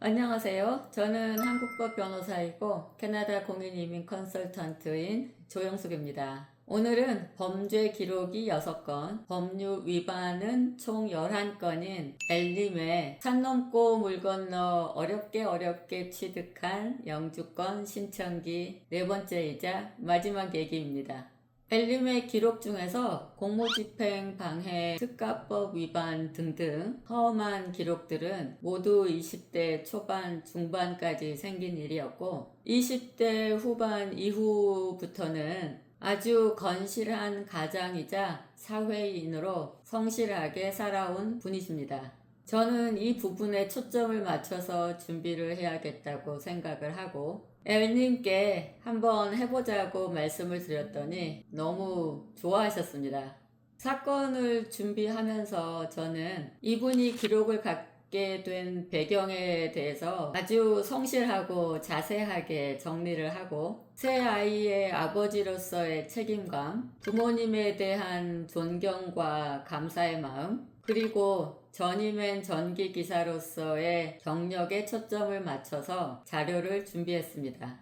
안녕하세요. 저는 한국법 변호사이고 캐나다 공인 이민 컨설턴트인 조영숙입니다. 오늘은 범죄 기록이 6건, 법률 위반은 총 11건인 엘림의 산 넘고 물 건너 어렵게 어렵게 취득한 영주권 신청기 네 번째이자 마지막 얘기입니다. 엘림의 기록 중에서 공모집행 방해 특가법 위반 등등 험한 기록들은 모두 20대 초반 중반까지 생긴 일이었고 20대 후반 이후부터는 아주 건실한 가장이자 사회인으로 성실하게 살아온 분이십니다. 저는 이 부분에 초점을 맞춰서 준비를 해야겠다고 생각을 하고 엘님께 한번 해보자고 말씀을 드렸더니 너무 좋아하셨습니다. 사건을 준비하면서 저는 이분이 기록을 갖게 된 배경에 대해서 아주 성실하고 자세하게 정리를 하고 새 아이의 아버지로서의 책임감, 부모님에 대한 존경과 감사의 마음, 그리고 전임엔 전기 기사로서의 경력에 초점을 맞춰서 자료를 준비했습니다.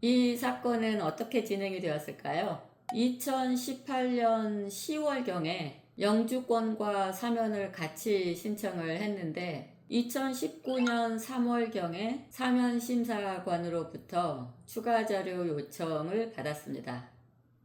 이 사건은 어떻게 진행이 되었을까요? 2018년 10월경에 영주권과 사면을 같이 신청을 했는데 2019년 3월경에 사면심사관으로부터 추가 자료 요청을 받았습니다.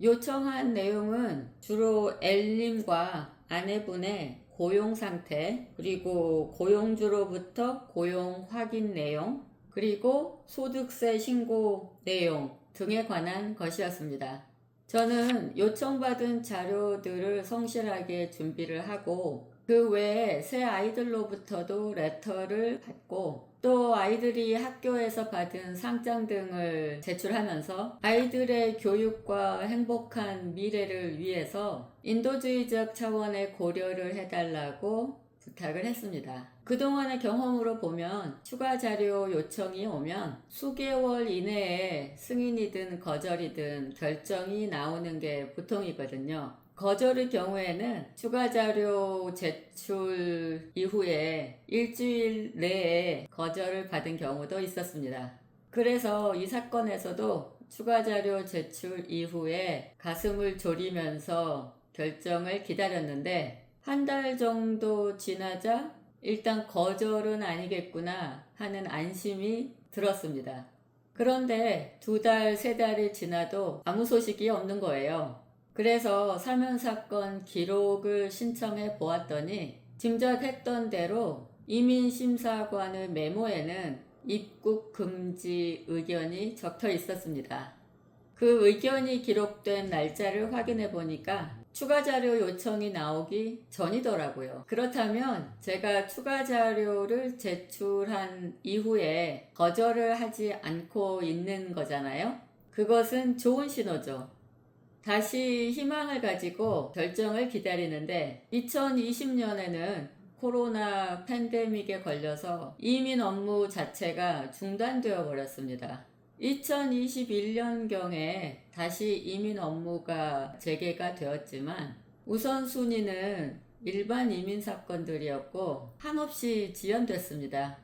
요청한 내용은 주로 엘님과 아내분의 고용 상태, 그리고 고용주로부터 고용 확인 내용, 그리고 소득세 신고 내용 등에 관한 것이었습니다. 저는 요청받은 자료들을 성실하게 준비를 하고 그 외에 새 아이들로부터도 레터를 받고 또 아이들이 학교에서 받은 상장 등을 제출하면서 아이들의 교육과 행복한 미래를 위해서 인도주의적 차원의 고려를 해달라고 부탁을 했습니다. 그동안의 경험으로 보면 추가 자료 요청이 오면 수개월 이내에 승인이든 거절이든 결정이 나오는 게 보통이거든요. 거절의 경우에는 추가 자료 제출 이후에 일주일 내에 거절을 받은 경우도 있었습니다. 그래서 이 사건에서도 추가 자료 제출 이후에 가슴을 졸이면서 결정을 기다렸는데 한 달 정도 지나자 일단 거절은 아니겠구나 하는 안심이 들었습니다. 그런데 두 달, 세 달이 지나도 아무 소식이 없는 거예요. 그래서 사면 사건 기록을 신청해 보았더니 짐작했던 대로 이민심사관의 메모에는 입국 금지 의견이 적혀 있었습니다. 그 의견이 기록된 날짜를 확인해 보니까 추가 자료 요청이 나오기 전이더라고요. 그렇다면 제가 추가 자료를 제출한 이후에 거절을 하지 않고 있는 거잖아요. 그것은 좋은 신호죠. 다시 희망을 가지고 결정을 기다리는데 2020년에는 코로나 팬데믹에 걸려서 이민 업무 자체가 중단되어 버렸습니다. 2021년경에 다시 이민 업무가 재개가 되었지만 우선순위는 일반 이민 사건들이었고 한없이 지연됐습니다.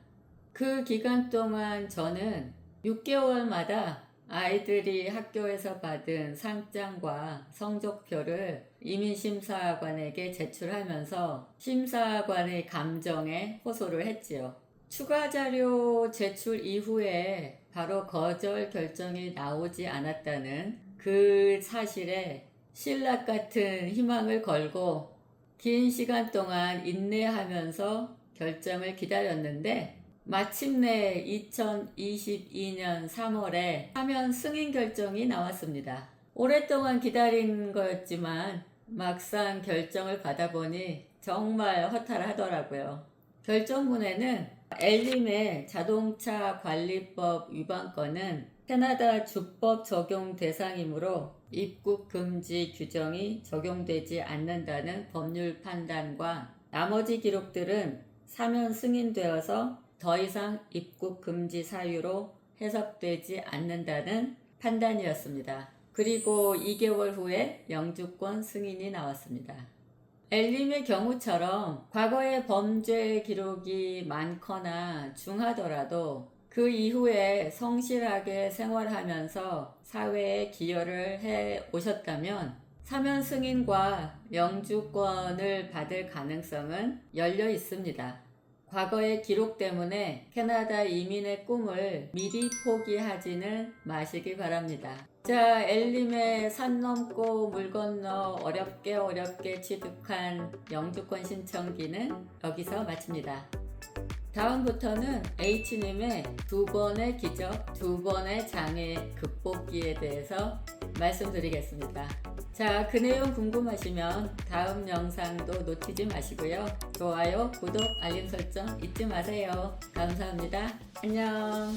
그 기간 동안 저는 6개월마다 아이들이 학교에서 받은 상장과 성적표를 이민심사관에게 제출하면서 심사관의 감정에 호소를 했지요. 추가 자료 제출 이후에 바로 거절 결정이 나오지 않았다는 그 사실에 신락 같은 희망을 걸고 긴 시간 동안 인내하면서 결정을 기다렸는데 마침내 2022년 3월에 사면 승인 결정이 나왔습니다. 오랫동안 기다린 거였지만 막상 결정을 받아보니 정말 허탈하더라고요. 결정문에는 엘림의 자동차 관리법 위반 건은 캐나다 주법 적용 대상이므로 입국 금지 규정이 적용되지 않는다는 법률 판단과 나머지 기록들은 사면 승인되어서 더 이상 입국 금지 사유로 해석되지 않는다는 판단이었습니다. 그리고 2개월 후에 영주권 승인이 나왔습니다. 엘림의 경우처럼 과거의 범죄 기록이 많거나 중하더라도 그 이후에 성실하게 생활하면서 사회에 기여를 해 오셨다면 사면 승인과 영주권을 받을 가능성은 열려 있습니다. 과거의 기록 때문에 캐나다 이민의 꿈을 미리 포기하지는 마시기 바랍니다. 자, 엘림의 산 넘고 물 건너 어렵게 어렵게 취득한 영주권 신청기는 여기서 마칩니다. 다음부터는 H님의 두 번의 기적, 두 번의 장애 극복기에 대해서 말씀드리겠습니다. 자, 그 내용 궁금하시면 다음 영상도 놓치지 마시고요. 좋아요, 구독, 알림 설정 잊지 마세요. 감사합니다. 안녕.